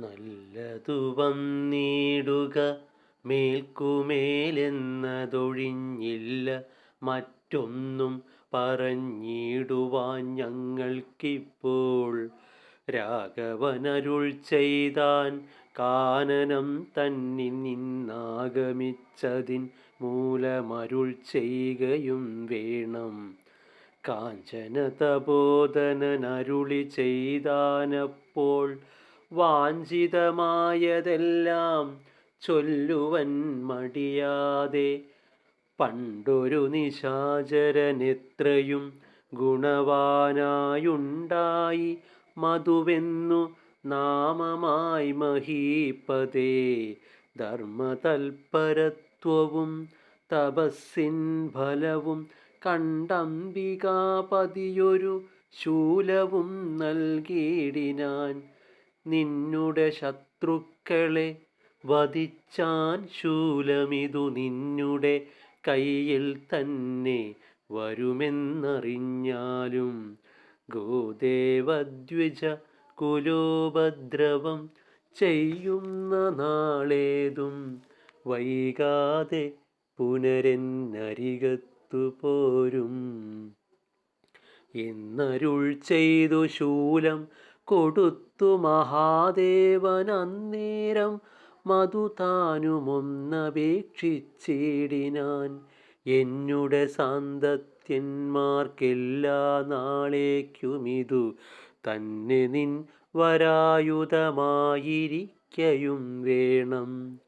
നല്ലതു വന്നിടുക മേൽക്കുമേലെന്നതൊഴിഞ്ഞില്ല. മറ്റൊന്നും പറഞ്ഞിടുവാൻ ഞങ്ങൾക്കിപ്പോൾ രാഘവനരുൾ ചെയ്താൻ കാനനം തന്നിൽ നിന്നാഗമിച്ചതിൻ മൂലമരുൾ ചെയ്യുകയും വേണം. കാഞ്ചന തപോധനരുളി ചെയ്താനപ്പോൾ വാഞ്ചിതമായതെല്ലാം ചൊല്ലുവൻ മടിയാതെ. പണ്ടൊരു നിശാചരനെത്രയും ഗുണവാനായുണ്ടായി. മധുവെന്നു നാമമായി മഹീപതേ. ധർമ്മതൽപരത്വവും തപസ്സിൻ ഫലവും കണ്ടംബികാപതിയൊരു ശൂലവും നൽകിയിടിനാൻ നിന്നുടെ ശത്രുക്കളെ വധിച്ചാൻ ശൂലമിതു നിന്നുടെ കയ്യിൽ തന്നെ വരുമെന്നറിഞ്ഞാലും ഗോദേവദ്വിജ കുലോപദ്രവം ചെയ്യുന്ന നാളേതും വൈകാതെ പുനരെന്നരികത്തു പോരും. എന്നരുൾ ചെയ്തു ശൂലം കൊടുത്തു മഹാദേവൻ അന്നേരം മധു താനുമൊന്നപേക്ഷിച്ചിടിനാൻ. എന്നുടെ സാന്തത്യന്മാർക്കെല്ലാ നാളേക്കുമിതു. തന്നെ നിൻ വരായുധമായിരിക്കയും വേണം.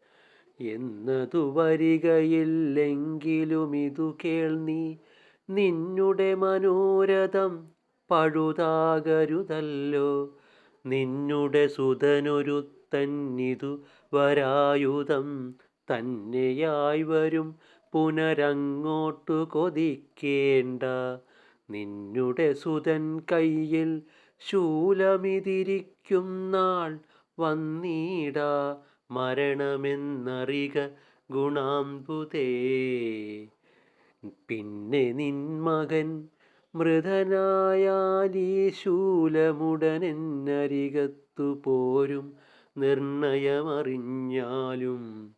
എന്നതു വരികയില്ലെങ്കിലുമിതു കേൾ നീ നിന്നുടെ മനോരഥം പഴുതാകരുതല്ലോ. നിന്നുടെ സുതനൊരുത്തന്നിതു വരായുധം തന്നെയായി വരും. പുനരങ്ങോട്ടു കൊതിക്കേണ്ട. നിന്നുടെ സുതൻ കയ്യിൽ ശൂലമിതിരിക്കും നാൾ വന്നീടാ. മരണമെന്നറിക ഗുണാംബുതേ പിന്നെ നിൻ മകൻ മൃതനായാലീ ശൂലമുടനെന്നരികത്തു പോരും നിർണയമറിഞ്ഞാലും.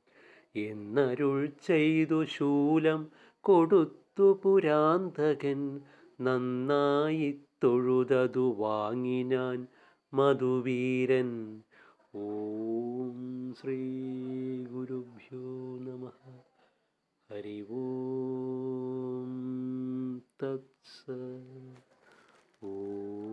എന്നരുൾ ചെയ്തു ശൂലം കൊടുത്തു പുരാന്തകൻ നന്നായി തൊഴുതതു വാങ്ങിനാൻ മധുവീരൻ. ഓം ശ്രീ ഗുരുഭ്യോ നമ. ഹരി ഓം തത്സ ഓം